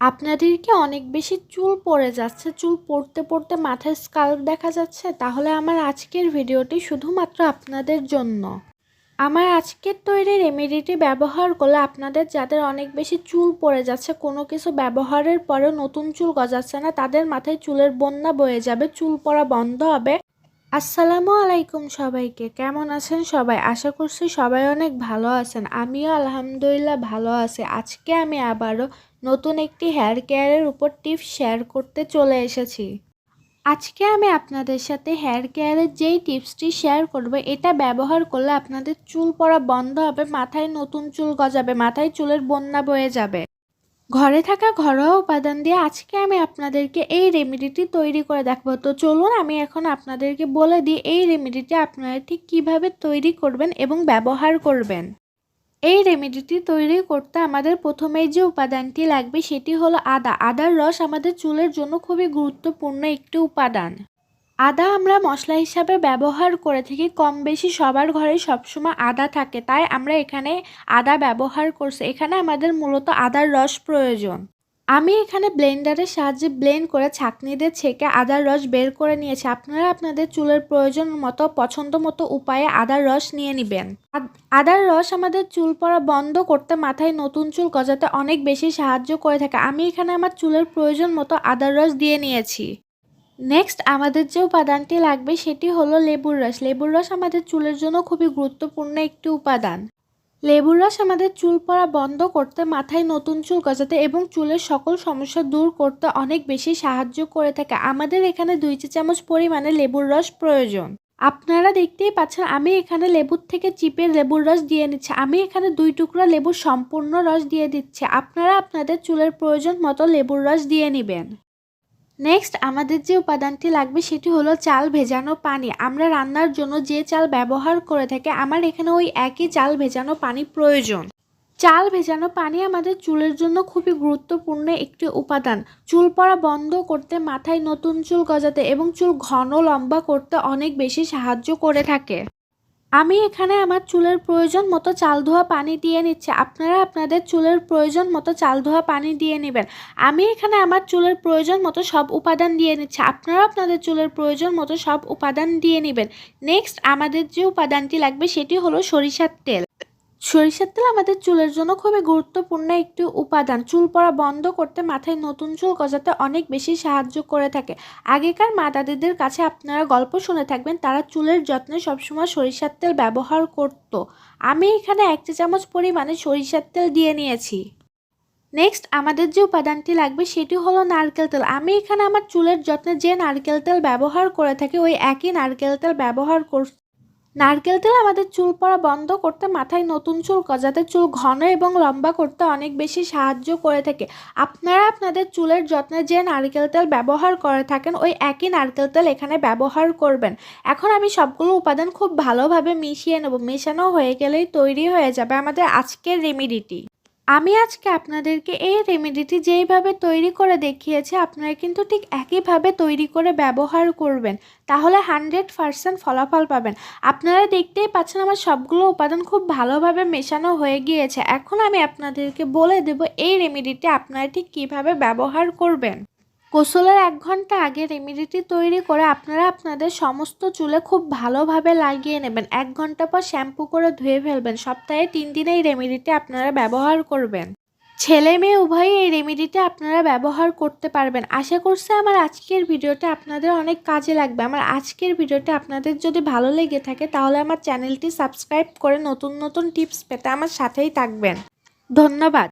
আপনাদেরকে অনেক বেশি চুল পড়ে যাচ্ছে, চুল পড়তে পড়তে মাথায় স্কাল্প দেখা যাচ্ছে। তাহলে আমার আজকের ভিডিওটি শুধুমাত্র আপনাদের জন্য। আমার আজকের তৈরি রেমেডিটি ব্যবহার করলে আপনাদের যাদের অনেক বেশি চুল পড়ে যাচ্ছে, কোনো কিছু ব্যবহারের পরেও নতুন চুল গজাচ্ছে না, তাদের মাথায় চুলের বন্যা বয়ে যাবে, চুল পড়া বন্ধ হবে। আসসালামু আলাইকুম সবাইকে, কেমন আছেন সবাই? আশা করছি সবাই অনেক ভালো আছেন। আমিও আলহামদুলিল্লাহ ভালো আছি। আজকে আমি আবারও নতুন একটি হেয়ার কেয়ারের উপর টিপস শেয়ার করতে চলে এসেছি। আজকে আমি আপনাদের সাথে হেয়ার কেয়ারের যেই টিপসটি শেয়ার করব, এটা ব্যবহার করলে আপনাদের চুল পড়া বন্ধ হবে, মাথায় নতুন চুল গজাবে, মাথায় চুলের বন্যা বয়ে যাবে। ঘরে থাকা ঘরোয়া উপাদান দিয়ে আজকে আমি আপনাদেরকে এই রেমেডিটি তৈরি করে দেখাবো। তো চলুন আমি এখন আপনাদেরকে বলে দিই, এই রেমেডিটি আপনারা ঠিক কীভাবে তৈরি করবেন এবং ব্যবহার করবেন। এই রেমেডিটি তৈরি করতে আমাদের প্রথমেই যে উপাদানটি লাগবে সেটি হলো আদা। আদার রস আমাদের চুলের জন্য খুবই গুরুত্বপূর্ণ একটি উপাদান। আদা আমরা মশলা হিসাবে ব্যবহার করে থাকি কম বেশি সবার ঘরে সবসময় আদা থাকে, তাই আমরা এখানে আদা ব্যবহার করছি। এখানে আমাদের মূলত আদার রস প্রয়োজন। আমি এখানে ব্লেন্ডারের সাহায্যে ব্লেন্ড করে ছাঁকনি দিয়ে ছেঁকে আদার রস বের করে নিয়েছি। আপনারা আপনাদের চুলের প্রয়োজন মতো, পছন্দ মতো উপায়ে আদার রস নিয়ে নেবেন। আদার রস আমাদের চুল পড়া বন্ধ করতে মাথায় নতুন চুল গজাতে অনেক বেশি সাহায্য করে থাকে। আমি এখানে আমার চুলের প্রয়োজন মতো আদার রস দিয়ে নিয়েছি। নেক্সট আমাদের যে উপাদানটি লাগবে সেটি হলো লেবুর রস। লেবুর রস আমাদের চুলের জন্য খুবই গুরুত্বপূর্ণ একটি উপাদান। লেবুর রস আমাদের চুল পড়া বন্ধ করতে, মাথায় নতুন চুল গজাতে এবং চুলের সকল সমস্যা দূর করতে অনেক বেশি সাহায্য করে থাকে। আমাদের এখানে দুই চা চামচ পরিমাণে লেবুর রস প্রয়োজন। আপনারা দেখতেই পাচ্ছেন, আমি এখানে লেবুর থেকে চিপে লেবুর রস দিয়ে নিচ্ছি। আমি এখানে দুই টুকরা লেবুর সম্পূর্ণ রস দিয়ে দিচ্ছি। আপনারা আপনাদের চুলের প্রয়োজন মতো লেবুর রস দিয়ে নেবেন। নেক্সট আমাদের যে উপাদানটি লাগবে সেটি হলো চাল ভেজানো পানি। আমরা রান্নার জন্য যে চাল ব্যবহার করে থাকি, আমার এখানে ওই একই চাল ভেজানো পানি প্রয়োজন। চাল ভেজানো পানি আমাদের চুলের জন্য খুবই গুরুত্বপূর্ণ একটি উপাদান। চুল পড়া বন্ধ করতে, মাথায় নতুন চুল গজাতে এবং চুল ঘন লম্বা করতে অনেক বেশি সাহায্য করে থাকে। আমি এখানে আমার চুলের প্রয়োজন মতো চাল ধোয়া পানি দিয়ে নিচ্ছি। আপনারা আপনাদের চুলের প্রয়োজন মতো চাল ধোয়া পানি দিয়ে নেবেন। আমি এখানে আমার চুলের প্রয়োজন মতো সব উপাদান দিয়ে নিচ্ছি। আপনারা আপনাদের চুলের প্রয়োজন মতো সব উপাদান দিয়ে নেবেন। নেক্সট আমাদের যে উপাদানটি লাগবে সেটি হলো সরিষার তেল। সরিষার তেল আমাদের চুলের জন্য খুবই গুরুত্বপূর্ণ একটি উপাদান। চুল পড়া বন্ধ করতে মাথায় নতুন চুল গজাতে অনেক বেশি সাহায্য করে থাকে। আগেকার মা দাদিদের কাছে আপনারা গল্প শুনে থাকবেন, তারা চুলের যত্নে সবসময় সরিষার তেল ব্যবহার করত। আমি এখানে এক চা চামচ পরিমাণে সরিষার তেল দিয়ে নিয়েছি। নেক্সট, আমাদের যে উপাদানটি লাগবে সেটি হলো নারকেল তেল। আমি এখানে আমার চুলের যত্নে যে নারকেল তেল ব্যবহার করে থাকি, ওই একই নারকেল তেল ব্যবহার কর নারকেল তেল আমাদের চুল পড়া বন্ধ করতে মাথায় নতুন চুল গজাতে চুল ঘন এবং লম্বা করতে অনেক বেশি সাহায্য করে থাকে। আপনারা আপনাদের চুলের যত্নে যে নারকেল তেল ব্যবহার করে থাকেন, ওই একই নারকেল তেল এখানে ব্যবহার করবেন। এখন আমি সবগুলো উপাদান খুব ভালোভাবে মিশিয়ে নেব। মেশানো হয়ে গেলেই তৈরি হয়ে যাবে আমাদের আজকের রেমিডিটি। আমি আজকে আপনাদেরকে এই রেমেডিটি যেইভাবে তৈরি করে দেখিয়েছি, আপনারা কিন্তু ঠিক একইভাবে তৈরি করে ব্যবহার করবেন। তাহলে হানড্রেড পারসেন্ট ফলাফল পাবেন। আপনারা দেখতেই পাচ্ছেন আমার সবগুলো উপাদান খুব ভালোভাবে মেশানো হয়ে গিয়েছে। এখন আমি আপনাদেরকে বলে দেব এই রেমেডিটি আপনারা ঠিক কীভাবে ব্যবহার করবেন। গোসলের এক ঘণ্টা আগে রেমেডিটি তৈরি করে আপনারা আপনাদের সমস্ত চুলে খুব ভালোভাবে লাগিয়ে নেবেন। এক ঘণ্টা পর শ্যাম্পু করে ধুয়ে ফেলবেন। সপ্তাহে তিন দিন এই রেমেডিটি আপনারা ব্যবহার করবেন। ছেলে মেয়ে উভয়ই এই রেমেডিটি আপনারা ব্যবহার করতে পারবেন। আশা করছি আমার আজকের ভিডিওটা আপনাদের অনেক কাজে লাগবে। আমার আজকের ভিডিওটা আপনাদের যদি ভালো লেগে থাকে তাহলে আমার চ্যানেলটি সাবস্ক্রাইব করে নতুন নতুন টিপস পেতে আমার সাথেই থাকবেন। ধন্যবাদ।